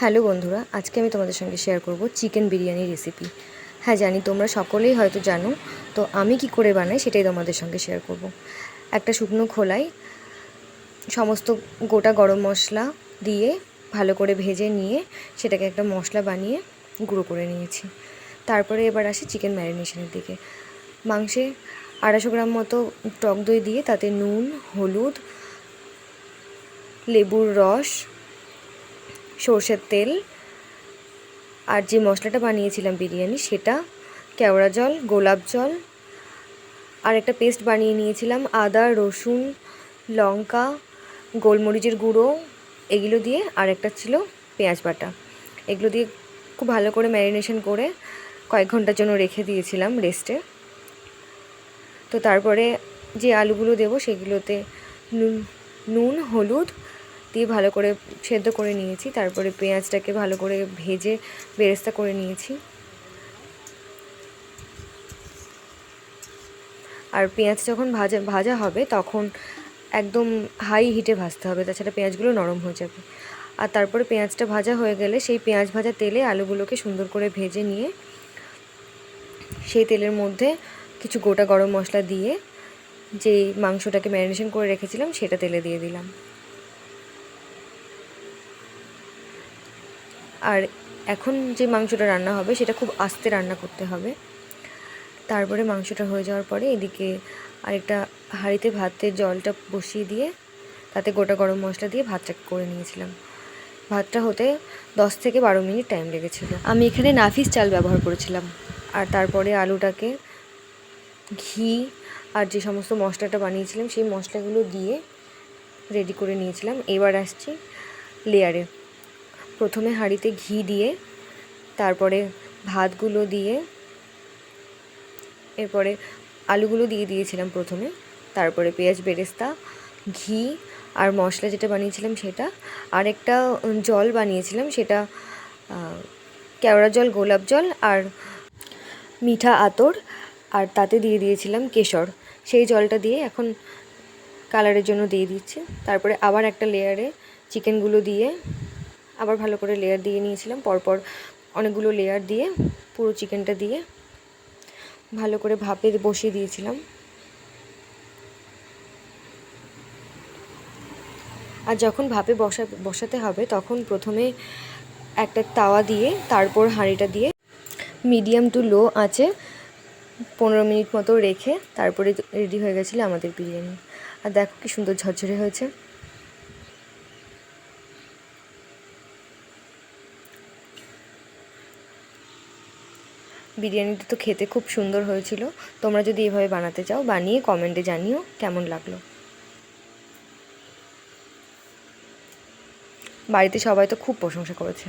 Hello বন্ধুরা, আজকে আমি তোমাদের সঙ্গে শেয়ার করব চিকেন বিরিয়ানি রেসিপি হ্যাঁ জানি তোমরা সকলেই হয়তো জানো, তো আমি কি করে বানাই সেটাই তোমাদের সঙ্গে শেয়ার করব। একটা শুকনো খোলায় সমস্ত গোটা গরম মশলা দিয়ে ভালো করে ভেজে নিয়ে সেটাকে একটা মশলা বানিয়ে গুঁড়ো করে নিয়েছি। তারপরে এবার আসি চিকেন ম্যারিনেশনের দিকে। মাংসে আড়াইশো গ্রাম মতো টক দই দিয়ে তাতে নুন, হলুদ, লেবুর রস সর্ষের তেল আর যে মশলাটা বানিয়েছিলাম বিরিয়ানি, সেটা কেওড়া জল, গোলাপ জল, আর একটা পেস্ট বানিয়ে নিয়েছিলাম, আদা, রসুন, লঙ্কা, গোলমরিচের গুঁড়ো, এগুলো দিয়ে আর একটা ছিল পেঁয়াজ বাটা। এগুলো দিয়ে খুব ভালো করে ম্যারিনেশন করে কয়েক ঘণ্টার জন্য রেখে দিয়েছিলাম রেস্টে। তো তারপরে যে আলুগুলো দেবো, সেগুলোতে নুন নুন, হলুদ দিয়ে ভালো করে সেদ্ধ করে নিয়েছি। তারপরে পেঁয়াজটাকে ভালো করে ভেজে বেরেস্তা করে নিয়েছি। আর পেঁয়াজ যখন ভাজা ভাজা হবে তখন একদম হাই হিটে ভাজতে হবে, তাছাড়া পেঁয়াজগুলো নরম হয়ে যাবে। আর তারপরে পেঁয়াজটা ভাজা হয়ে গেলে সেই পেঁয়াজ ভাজা তেলে আলুগুলোকে সুন্দর করে ভেজে নিয়ে সেই তেলের মধ্যে কিছু গোটা গরম মশলা দিয়ে যেই মাংসটাকে ম্যারিনেশন করে রেখেছিলাম সেটা তেলে দিয়ে দিলাম। আর এখন যে মাংসটা রান্না হবে, সেটা খুব আস্তে রান্না করতে হবে। তারপরে মাংসটা হয়ে যাওয়ার পরে এদিকে আরেকটা হাঁড়িতে ভাতের জলটা বসিয়ে দিয়ে, তাতে গোটা গরম মশলা দিয়ে ভাতটা করে নিয়েছিলাম। ভাতটা হতে দশ থেকে বারো মিনিট টাইম লেগেছিলো। আমি এখানে নাফিস চাল ব্যবহার করেছিলাম। আর তারপরে আলুটাকে ঘি আর যে সমস্ত মশলাটা বানিয়েছিলাম, সেই মশলাগুলো দিয়ে রেডি করে নিয়েছিলাম। এবার আসছি লেয়ারে প্রথমে হাঁড়িতে ঘি দিয়ে, তারপরে ভাতগুলো দিয়ে, এরপরে আলুগুলো দিয়ে দিয়েছিলাম প্রথমে, তারপরে পেঁয়াজ বেরেস্তা, ঘি আর মশলা যেটা বানিয়েছিলাম সেটা, আর একটা জল বানিয়েছিলাম সেটা কেওড়া জল, গোলাপ জল আর মিঠা আতর, আর তাতে দিয়ে দিয়েছিলাম কেশর। সেই জলটা দিয়ে এখন কালারের জন্য দিয়ে দিচ্ছি। তারপরে আবার একটা লেয়ারে চিকেনগুলো দিয়ে আবার ভালো করে লেয়ার দিয়ে নিয়েছিলাম। পরপর অনেকগুলো লেয়ার দিয়ে, পুরো চিকেনটা দিয়ে ভালো করে ভাপে বসিয়ে দিয়েছিলাম। আর যখন ভাপে বসা, বসাতে হবে, তখন প্রথমে একটা তাওয়া দিয়ে, তারপর হাঁড়িটা দিয়ে মিডিয়াম টু লো আঁচে পনেরো মিনিট মতো রেখে তারপরে রেডি হয়ে গেছিল আমাদের বিরিয়ানি। আর দেখো কি সুন্দর ঝরঝরে হয়েছে। বিরিয়ানিটা তো খেতে খুব সুন্দর হয়েছিল। তোমরা যদি এভাবে বানাতে চাও, বানিয়ে কমেন্টে জানিও কেমন লাগল। বাড়িতে সবাই তো খুব প্রশংসা করেছে।